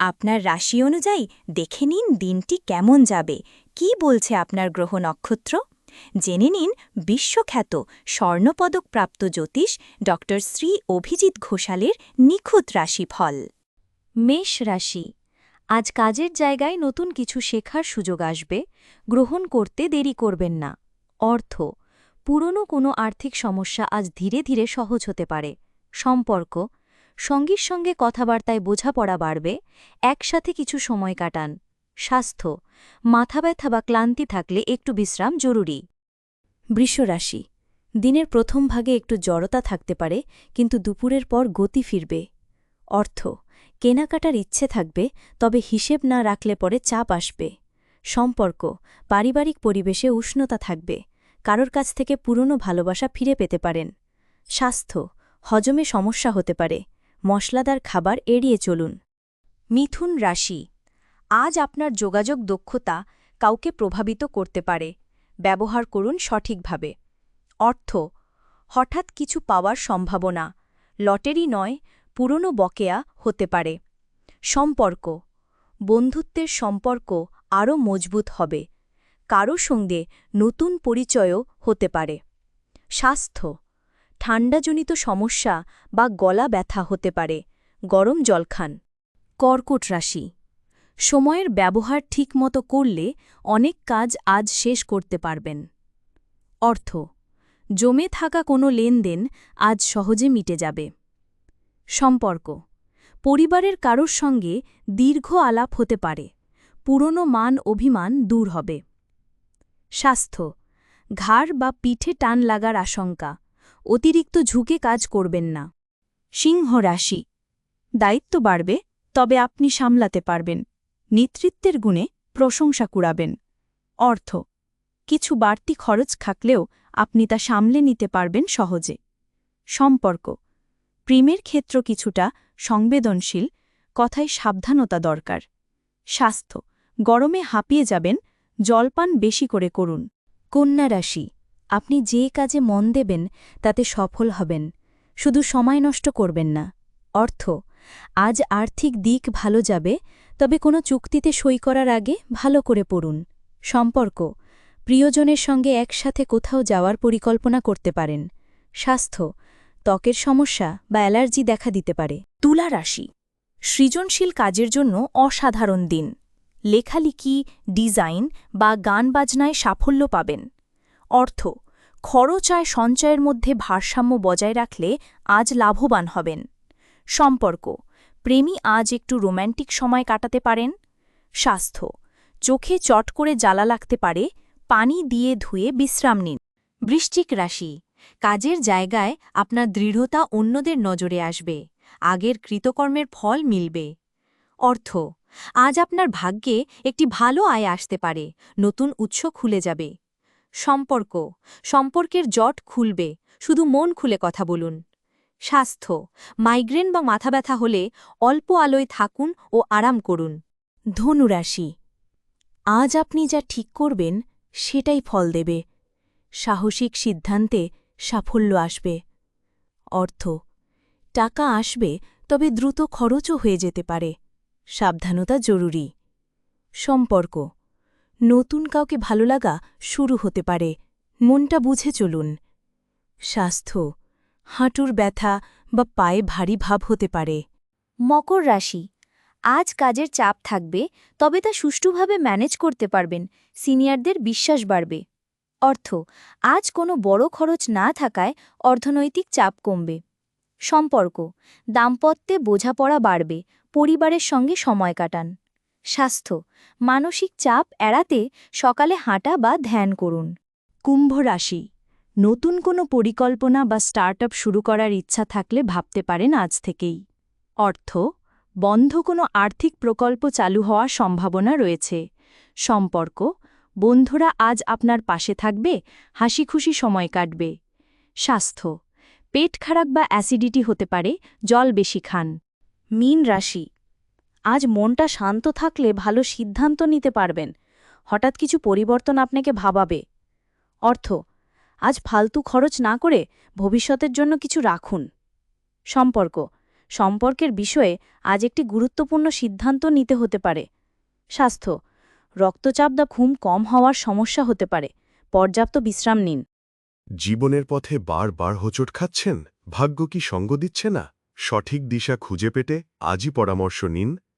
আপনার রাশি অনুযায়ী দেখে নিন দিনটি কেমন যাবে। কি বলছে আপনার গ্রহ নক্ষত্র? জেনে নিন বিশ্বখ্যাত স্বর্ণপদকপ্রাপ্ত জ্যোতিষ ড শ্রী অভিজিৎ ঘোষালের নিখুঁত রাশিফল। মেষ রাশি। আজ কাজের জায়গায় নতুন কিছু শেখার সুযোগ আসবে। গ্রহণ করতে দেরি করবেন না। অর্থ। পুরনো কোনো আর্থিক সমস্যা আজ ধীরে ধীরে সহজ হতে পারে। সম্পর্ক। সঙ্গীর সঙ্গে কথাবার্তায় বোঝাপড়া বাড়বে, একসাথে কিছু সময় কাটান। স্বাস্থ্য, মাথা ব্যথা বা ক্লান্তি থাকলে একটু বিশ্রাম জরুরি। বৃষরাশি, দিনের প্রথম ভাগে একটু জড়তা থাকতে পারে, কিন্তু দুপুরের পর গতি ফিরবে। অর্থ, কেনাকাটার ইচ্ছে থাকবে, তবে হিসেব না রাখলে পরে চাপ আসবে। সম্পর্ক, পারিবারিক পরিবেশে উষ্ণতা থাকবে, কারোর কাছ থেকে পুরনো ভালোবাসা ফিরে পেতে পারেন। স্বাস্থ্য, হজমে সমস্যা হতে পারে মশলাদার খাবার এড়িয়ে চলুন। মিথুন রাশি। আজ আপনার যোগাযোগ দক্ষতা কাউকে প্রভাবিত করতে পারে। ব্যবহার করুন সঠিকভাবে। অর্থ। হঠাৎ কিছু পাওয়ার সম্ভাবনা। লটারি নয়, পুরনো বকেয়া হতে পারে। সম্পর্ক। বন্ধুত্বের সম্পর্ক আরও মজবুত হবে। কারও সঙ্গে নতুন পরিচয়ও হতে পারে। স্বাস্থ্য। ঠান্ডাজনিত সমস্যা বা গলা ব্যথা হতে পারে, গরম জল খান কর্কট রাশি। সময়ের ব্যবহার ঠিকমতো করলে অনেক কাজ আজ শেষ করতে পারবেন। অর্থ। জমে থাকা কোনো লেনদেন আজ সহজে মিটে যাবে। সম্পর্ক। পরিবারের কারোর সঙ্গে দীর্ঘ আলাপ হতে পারে, পুরনো মান অভিমান দূর হবে। স্বাস্থ্য। ঘাড় বা পিঠে টান লাগার আশঙ্কা। অতিরিক্ত ঝুঁকে কাজ করবেন না। সিংহ রাশি। দায়িত্ব বাড়বে, তবে আপনি সামলাতে পারবেন। নেতৃত্বের গুণে প্রশংসা কুড়াবেন। অর্থ। কিছু বাড়তি খরচ থাকলেও আপনি তা সামলে নিতে পারবেন সহজে। সম্পর্ক। প্রেমের ক্ষেত্র কিছুটা সংবেদনশীল, কথায় সাবধানতা দরকার। স্বাস্থ্য। গরমে হাঁপিয়ে যাবেন, জলপান বেশি করে করুন। কন্যা রাশি। আপনি যে কাজে মন দেবেন, তাতে সফল হবেন। শুধু সময় নষ্ট করবেন না। অর্থ, আজ আর্থিক দিক ভালো যাবে, তবে কোনো চুক্তিতে সই করার আগে ভালো করে পড়ুন। সম্পর্ক, প্রিয়জনের সঙ্গে একসাথে কোথাও যাওয়ার পরিকল্পনা করতে পারেন। স্বাস্থ্য, ত্বকের সমস্যা বা অ্যালার্জি দেখা দিতে পারে। তুলা রাশি, সৃজনশীল কাজের জন্য অসাধারণ দিন। লেখালেখি, ডিজাইন বা গান বাজনায় সাফল্য পাবেন। অর্থ, খরচ আয় সঞ্চয়ের মধ্যে ভারসাম্য বজায় রাখলে আজ লাভবান হবেন। সম্পর্ক, প্রেমী আজ একটু রোম্যান্টিক সময় কাটাতে পারেন। স্বাস্থ্য, চোখে চট করে জ্বালা লাগতে পারে, পানি দিয়ে ধুয়ে বিশ্রাম নিন। বৃশ্চিক রাশি, কাজের জায়গায় আপনার দৃঢ়তা অন্যদের নজরে আসবে, আগের কৃতকর্মের ফল মিলবে। অর্থ, আজ আপনার ভাগ্যে একটি ভালো আয় আসতে পারে, নতুন উৎস খুলে যাবে। সম্পর্ক। সম্পর্কের জট খুলবে। শুধু মন খুলে কথা বলুন। স্বাস্থ্য। মাইগ্রেন বা মাথা ব্যথা হলে অল্প আলোয় থাকুন ও আরাম করুন। ধনুরাশি। আজ আপনি যা ঠিক করবেন, সেটাই ফল দেবে। সাহসিক সিদ্ধান্তে সাফল্য আসবে। অর্থ। টাকা আসবে, তবে দ্রুত খরচও হয়ে যেতে পারে। সাবধানতা জরুরি। সম্পর্ক। নতুন কাউকে ভালো লাগা শুরু হতে পারে। মনটা বুঝে চলুন। স্বাস্থ্য, হাঁটুর ব্যথা বা পায়ে ভারী ভাব হতে পারে। মকর রাশি, আজ কাজের চাপ থাকবে, তবে তা সুষ্ঠুভাবে ম্যানেজ করতে পারবেন, সিনিয়রদের বিশ্বাস বাড়বে। অর্থ, আজ কোনো বড় খরচ না থাকায় অর্থনৈতিক চাপ কমবে। সম্পর্ক, দাম্পত্যে বোঝাপড়া বাড়বে, পরিবারের সঙ্গে সময় কাটান। স্বাস্থ্য। মানসিক চাপ এড়াতে সকালে হাঁটা বা ধ্যান করুন। কুম্ভ রাশি। নতুন কোনো পরিকল্পনা বা স্টার্টআপ শুরু করার ইচ্ছা থাকলে ভাবতে পারেন আজ থেকেই। অর্থ। বন্ধ কোনো আর্থিক প্রকল্প চালু হওয়ার সম্ভাবনা রয়েছে। সম্পর্ক। বন্ধুরা আজ আপনার পাশে থাকবে হাসি খুশি সময় কাটবে। স্বাস্থ্য। পেট খারাপ বা অ্যাসিডিটি হতে পারে, জল বেশি খান। মীন রাশি। আজ মনটা শান্ত থাকলে ভালো সিদ্ধান্ত নিতে পারবেন। হঠাৎ কিছু পরিবর্তন আপনাকে ভাবাবে। অর্থ, আজ ফালতু খরচ না করে ভবিষ্যতের জন্য কিছু রাখুন। সম্পর্ক, সম্পর্কের বিষয়ে আজ একটি গুরুত্বপূর্ণ সিদ্ধান্ত নিতে হতে পারে। স্বাস্থ্য, রক্তচাপ বা ঘুম কম হওয়ার সমস্যা হতে পারে। পর্যাপ্ত বিশ্রাম নিন। জীবনের পথে বারবার হোঁচট খাচ্ছেন? ভাগ্য কি সঙ্গ দিচ্ছে না? সঠিক দিশা খুঁজে পেতে আজই পরামর্শ নিন।